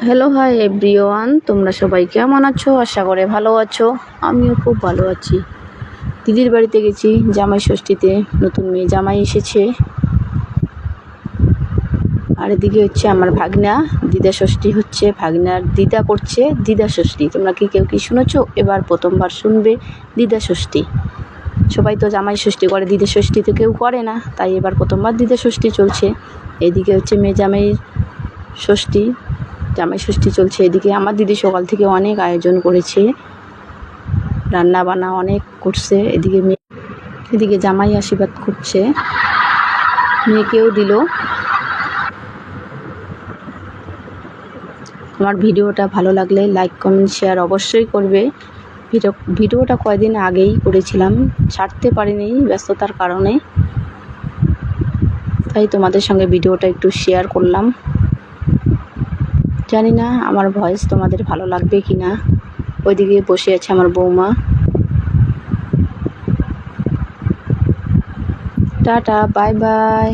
Hello hi everyone তোমরা সবাই কেমন আছো? আশা করে ভালো আছো। আমিও খুব ভালো আছি। দিদির বাড়িতে গেছি, জামাই ষষ্ঠীতে। নতুন মেয়ে জামাই এসেছে। আর এদিকে হচ্ছে আমার ভাগনা। দিদা ষষ্ঠী হচ্ছে, ভাগনার দিদা করছে দিদা ষষ্ঠী। তোমরা কি কেউ কি শুনেছো? এবার প্রথমবার শুনবে দিদা ষষ্ঠী। সবাই তো জামাই ষষ্ঠী করে, দিদা ষষ্ঠী তো কেউ করে না। তাই এবার প্রথমবার দিদা ষষ্ঠী চলছে। এদিকে হচ্ছে মেয়ে জামাইয়ের ষষ্ঠী। জামাই ষষ্ঠী চলছে। এদিকে আমার দিদি সকাল থেকে অনেক আয়োজন করেছে। রান্না বান্না অনেক করছে। এদিকে মেয়ে এদিকে জামাই আশীর্বাদ করছে। মেয়েকেও দিল। আমার ভিডিওটা ভালো লাগলে লাইক, কমেন্ট, শেয়ার অবশ্যই করবে। ভিডিও ভিডিওটা কয়দিন আগেই করেছিলাম। ছাড়তে পারিনি ব্যস্ততার কারণে। তাই তোমাদের সঙ্গে ভিডিওটা একটু শেয়ার করলাম। জানি না, আমার ভয়েস তোমাদের ভালো লাগবে কি না ওইদিকে বসে আছে আমার বৌমা। Tata bye bye